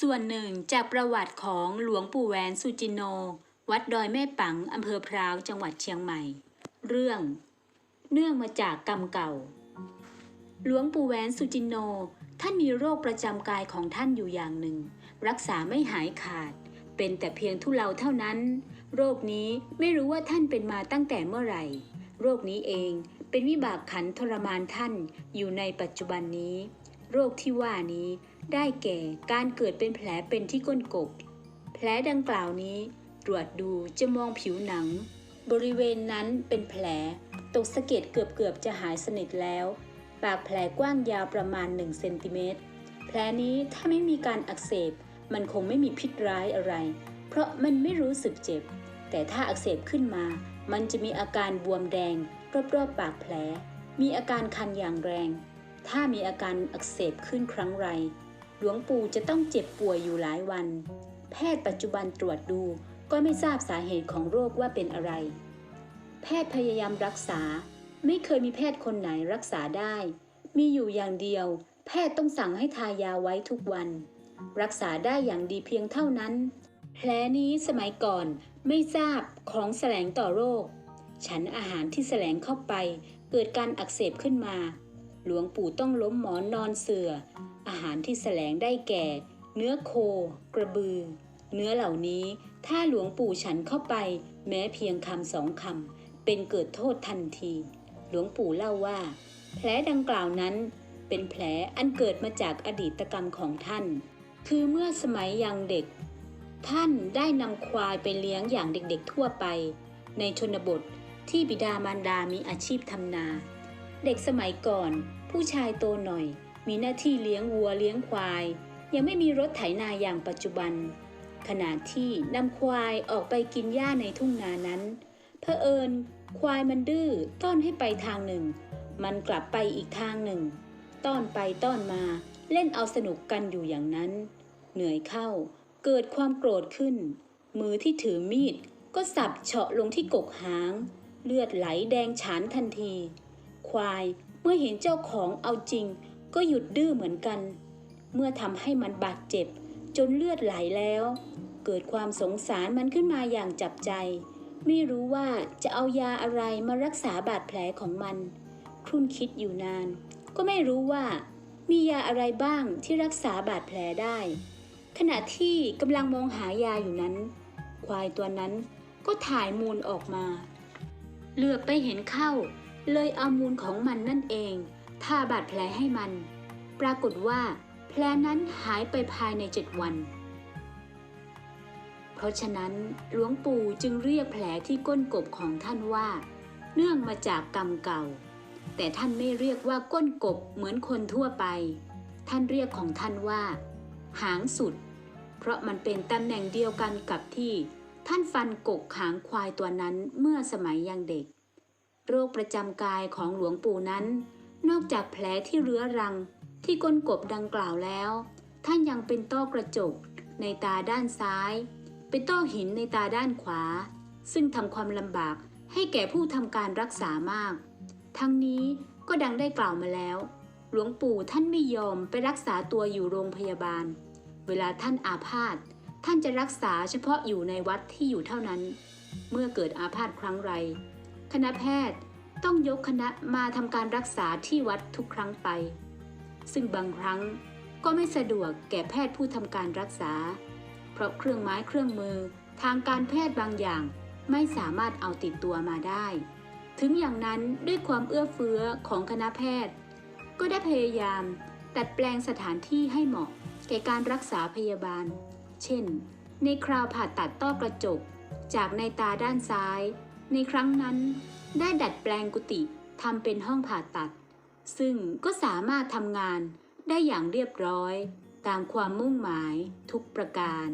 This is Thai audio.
ส่วนหนึ่งจากประวัติของหลวงปู่แหวนสุจินโน วัดดอยแม่ปังอำเภอพร้าวจังหวัดเชียงใหม่ เรื่อง เนื่องมาจากกรรมเก่า หลวงปู่แหวนสุจินโน ท่านมีโรคประจำกายของท่านอยู่อย่างหนึ่ง รักษาไม่หายขาด เป็นแต่เพียงทุเลาเท่านั้น โรคนี้ไม่รู้ว่าท่านเป็นมาตั้งแต่เมื่อไหร่ โรคนี้เองเป็นวิบากขันทรมานท่านอยู่ในปัจจุบันนี้ โรคที่ว่านี้ ได้แก่การเกิดเป็นแผลเป็นที่ก้นกบ แผลดังกล่าวนี้ตรวจดูจะมองผิวหนัง บริเวณนั้นเป็นแผล ตกสะเก็ดเกือบๆจะหายสนิทแล้ว ปากแผลกว้างยาวประมาณ1เซนติเมตรแผลนี้ถ้าไม่มีการอักเสบ มันคงไม่มีพิษร้ายอะไร เพราะมันไม่รู้สึกเจ็บ แต่ถ้าอักเสบขึ้นมา มันจะมีอาการบวมแดง รอบๆปากแผล มีอาการคันอย่างแรง ถ้ามีอาการอักเสบขึ้นครั้งไร หลวงปู่จะต้องเจ็บป่วยอยู่หลายวัน แพทย์ปัจจุบันตรวจดูก็ไม่ทราบสาเหตุของโรคว่าเป็นอะไร แพทย์พยายามรักษา ไม่เคยมีแพทย์คนไหนรักษาได้ มีอยู่อย่างเดียว แพทย์ต้องสั่งให้ทายาไว้ทุกวัน รักษาได้อย่างดีเพียงเท่านั้น แผลนี้สมัยก่อนไม่ทราบของแสลงต่อโรค ฉันอาหารที่แสลงเข้าไป เกิดการอักเสบขึ้นมา หลวงปู่ต้องล้มหมอนนอนเสือ่อ อาหารที่แสลงได้แก่ เนื้อโค กระบือ เนื้อเหล่านี้ถ้าหลวงปู่ฉันเข้าไป แม้เพียงคำสองคำเป็นเกิดโทษทันที หลวงปู่เล่าว่า แผลดังกล่าวนั้น เป็นแผลอันเกิดมาจากอดีตกรรมของท่าน คือเมื่อสมัยยังเด็ก ท่านได้นำควายไปเลี้ยงอย่างเด็กๆทั่วไป ในชนบทที่บิดามารดามีอาชีพทำนา เด็กสมัยก่อน ผู้ชายโตหน่อย มีหน้าที่เลี้ยงวัวเลี้ยงควาย ยังไม่มีรถไถนาอย่างปัจจุบัน ขณะที่นำควายออกไปกินหญ้าในทุ่งนานั้นเผอิญควายมันดื้อต้อนให้ไปทางหนึ่ง มันกลับไปอีกทางหนึ่ง ต้อนไปต้อนมาเล่นเอาสนุกกันอยู่อย่างนั้น เหนื่อยเข้า เกิดความโกรธขึ้น มือที่ถือมีดก็สับเฉาะลงที่กกหาง เลือดไหลแดงฉานทันที ควายเมื่อเห็นเจ้าของเอาจริง ก็หยุดดื้อเหมือนกัน เมื่อทำให้มันบาดเจ็บ จนเลือดไหลแล้ว เกิดความสงสารมันขึ้นมาอย่างจับใจ ไม่รู้ว่าจะเอายาอะไรมารักษาบาดแผลของมันครุ่นคิดอยู่นาน ก็ไม่รู้ว่า มียาอะไรบ้างที่รักษาบาดแผลได้ ขณะที่กำลังมองหายาอยู่นั้น ควายตัวนั้นก็ถ่ายมูลออกมา เหลือบไปเห็นเข้า เลยเอามูลของมันนั่นเอง ทาบาดแผลให้มัน ปรากฏว่า แผลนั้นหายไปภายในเจ็ดวัน เพราะฉะนั้นหลวงปู่จึงเรียกแผลที่ก้นกบของท่านว่า เนื่องมาจากกรรมเก่า แต่ท่านไม่เรียกว่าก้นกบเหมือนคนทั่วไป ท่านเรียกของท่านว่า หางสุด เพราะมันเป็นตำแหน่งเดียวกันกับที่ ท่านฟันกกหางควายตัวนั้นเมื่อสมัยยังเด็ก โรคประจำกายของหลวงปู่นั้น นอกจากแผลที่เรื้อรังที่ก้นกบดังกล่าวแล้ว ท่านยังเป็นต้อกระจกในตาด้านซ้าย เป็นต้อหินในตาด้านขวา ซึ่งทำความลำบากให้แก่ผู้ทำการรักษามาก ทั้งนี้ก็ดังได้กล่าวมาแล้ว หลวงปู่ท่านไม่ยอมไปรักษาตัวอยู่โรงพยาบาล เวลาท่านอาพาธท่านจะรักษาเฉพาะอยู่ในวัดที่อยู่เท่านั้น เมื่อเกิดอาพาธครั้งไรคณะแพทย์ ต้องยกคณะมาทำการรักษาที่วัดทุกครั้งไป ซึ่งบางครั้งก็ไม่สะดวกแก่แพทย์ผู้ทำการรักษา เพราะเครื่องไม้เครื่องมือทางการแพทย์บางอย่างไม่สามารถเอาติดตัวมาได้ ถึงอย่างนั้นด้วยความเอื้อเฟื้อของคณะแพทย์ ก็ได้พยายามดัดแปลงสถานที่ให้เหมาะแก่การรักษาพยาบาล เช่น ในคราวผ่าตัดต้อกระจก จากในตาด้านซ้าย ในครั้งนั้น ได้ดัดแปลงกุฏิทำเป็นห้องผ่าตัด ซึ่งก็สามารถทำงานได้อย่างเรียบร้อย ตามความมุ่งหมายทุกประการ